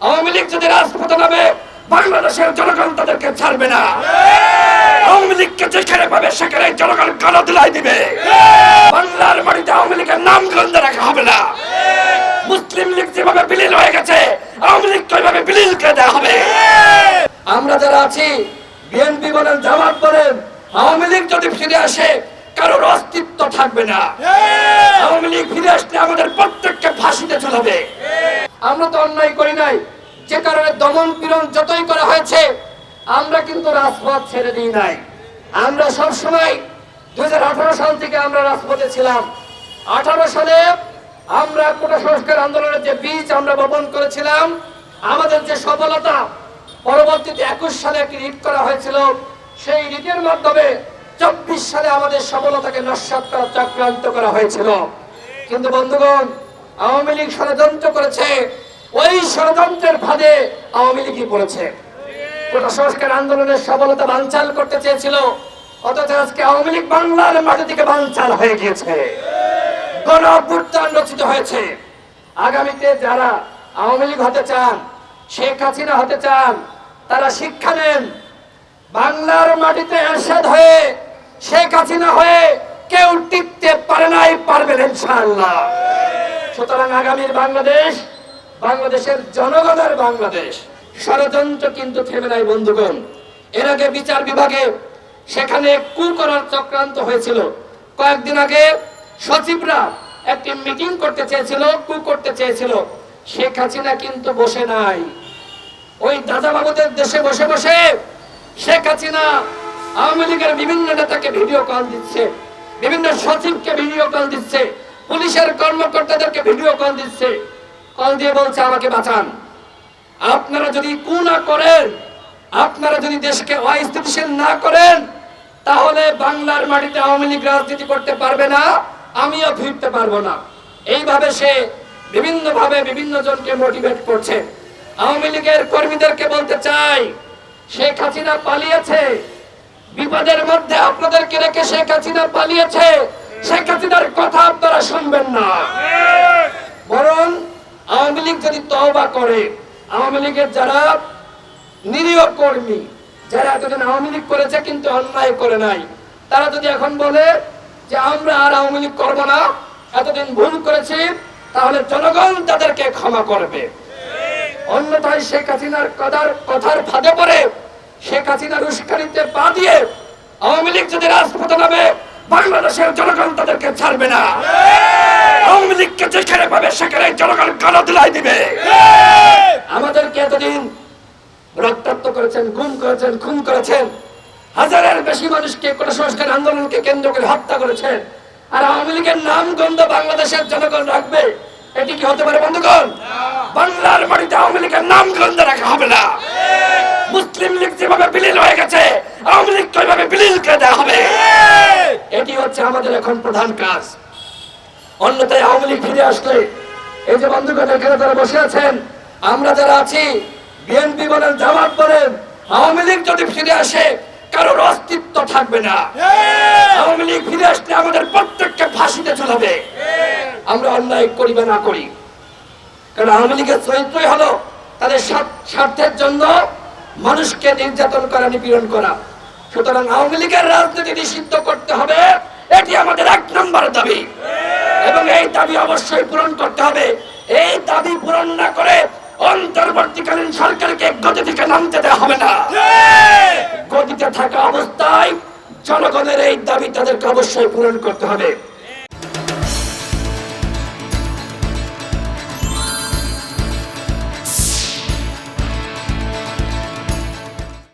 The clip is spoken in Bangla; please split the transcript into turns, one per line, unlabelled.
আওয়ামী লীগ যদি রাজপথে নামে বাংলাদেশের জনগণ তাদেরকে ছাড়বে না। আওয়ামী লীগকে যেখানে পাবে সেখানে জনগণ গালা দিলাই দিবে। বাংলার মাটিতে আওয়ামী লীগের নাম গ্রন্থ রাখা হবে না। মুসলিম লীগ যেভাবে বিলীন হয়ে গেছে আওয়ামী লীগ ওইভাবে বিলীন করে দেওয়া হবে। আমরা যারা আছি বিএনপি বলেন জামাত বলেন আওয়ামী লীগ যদি ফিরে আসে কারোর অস্তিত্ব থাকবে না। আওয়ামী লীগ ফিরে আসলে আমাদের প্রত্যেককে ফাঁসিতে চলাবে আমরা তো অন্যায় করি নাই। যে কারণে দমন পীড়ন যতই করা হয়েছে, আমরা কিন্তু রাজপথ ছেড়ে দিই নাই। আমরা সব সময় দুই সাল থেকে আমরা রাজপথে ছিলাম। আঠারো সালে আমরা কোটা সংস্কার আন্দোলনের যে বীজ আমরা বপন করেছিলাম, আমাদের যে সফলতা, পরবর্তীতে একুশ সালে একটি রিট করা হয়েছিল। সেই রিটের মাধ্যমে চব্বিশ সালে আমাদের সফলতাকে নস্বাত করা চক্রান্ত করা হয়েছিল। কিন্তু বন্ধুগণ আওয়ামী লীগ ষড়যন্ত্র করেছে, ওই ষড়যন্ত্রের ফাঁদে আওয়ামী লীগই পড়েছে। সংস্কার আন্দোলনের সফলতা বানচাল করতে চেয়েছিল, অথচ আজকে আওয়ামী লীগ বাংলার মাটি থেকে বানচাল হয়ে গিয়েছে। গণ রচিত হয়েছে। আগামীতে যারা আওয়ামী লীগ হতে চান, শেখ হাসিনা হতে চান, তারা শিক্ষা নেন, বাংলার মাটিতে এরশাদ হয়ে, শেখ হাসিনা হয়ে কেউ টিকতে পারে নাই, পারবেন ইনশাআল্লাহ। সুতরাং আগামীর বাংলাদেশ, বাংলাদেশের জনগণের বাংলাদেশ। ষড়যন্ত্র কিন্তু থেমে নাই, বন্ধুগণ। এর আগে বিচার বিভাগে সেখানে কু করার চক্রান্ত হয়েছিল। কয়েকদিন আগে সচিবরা একটি মিটিং করতে চেয়েছিল কু করতে চেয়েছিল। শেখ হাসিনা কিন্তু বসে নাই। ওই দাদা বাবুদের দেশে বসে বসে শেখ হাসিনা আওয়ামী লীগের বিভিন্ন নেতাকে ভিডিও কল দিচ্ছে, বিভিন্ন সচিবকে ভিডিও কল দিচ্ছে। পুলিশের কর্মকর্তাদেরকে ভিডিও কল দিচ্ছে। কল দিয়ে বলছে, আমাকে বাঁচান। আপনারা যদি কু না করেন, আপনারা যদি দেশকে অস্থিতিশীল না করেন, তাহলে বাংলার মাটিতে আওয়ামী লীগ রাজনীতি করতে পারবে না, আমিও ফিরতে পারব না। এইভাবে সে বিভিন্ন ভাবে বিভিন্ন জনকে মোটিভেট করছে। আওয়ামী লীগের কর্মীদেরকে বলতে চাই, শেখ হাসিনা পালিয়েছে। বিপদের মধ্যে আপনাদেরকে রেখে শেখ হাসিনা পালিয়েছে। শেখ কথা আপনারা শুনবেন না। বরং আওয়ামী লীগ যদি তওবা করে, আওয়ামী লীগের যারা নিরীহ কর্মী, যারা এতদিন আওয়ামী লীগ করেছে কিন্তু অন্যায় করে নাই, তারা যদি এখন বলে যে আমরা আর আওয়ামী লীগ করব না, এতদিন ভুল করেছি, তাহলে জনগণ তাদেরকে ক্ষমা করবে। অন্যথায় শেখ হাসিনার কথার কথার ফাঁদে পড়ে শেখ হাসিনার উস্কানিতে পা দিয়ে আওয়ামী লীগ যদি রাজপথে নামে বাংলাদেশের জনগণ তাদেরকে ছাড়বে না। আওয়ামী লীগকে যেখানে পাবে সেখানে জনগণ দিবে। আমাদেরকে এতদিন রক্তাক্ত করেছেন গুম করেছেন খুন করেছেন। হাজারের বেশি মানুষকে সংস্কার আন্দোলনকে কেন্দ্র করে হত্যা করেছেন। আর আওয়ামী লীগের নাম গন্ধ বাংলাদেশের জনগণ রাখবে এটি কি হতে পারে বন্ধুগণ? বাংলার মাটিতে আওয়ামী লীগের নাম গন্ধ রাখা হবে না। মুসলিম লীগ যেভাবে বিলীন হয়ে গেছে আওয়ামী লীগ ওইভাবে বিলীন করে দেওয়া হবে। এটি হচ্ছে আমাদের এখন প্রধান কাজ। অন্যথায় আওয়ামী লীগ ফিরে আসলে এই যে বন্ধুগণ এখানে তারা বসে আছেন আমরা যারা আছি বিএনপি বলেন জামাত বলেন আওয়ামী লীগ যদি ফিরে আসে কারোর অস্তিত্ব থাকবে না। আওয়ামী লীগ ফিরে আসলে আমাদের প্রত্যেককে ফাঁসিতে চলাবে আমরা অন্যায় করি বা না করি। কারণ আওয়ামী লীগের চরিত্রই হলো তাদের স্বার্থের জন্য মানুষকে নির্যাতন করা নিপীড়ন করা। সুতরাং আওয়ামী লীগের রাজনীতি নিষিদ্ধ করতে হবে। এটি আমাদের এক নম্বর দাবি। এবং এই দাবি অবশ্যই পূরণ করতে হবে। এই দাবি পূরণ না করে অন্তর্বর্তীকালীন সরকারকে গতি থেকে নামতে দেওয়া হবে না। গতিতে থাকা অবস্থায় জনগণের এই দাবি তাদেরকে অবশ্যই পূরণ করতে হবে।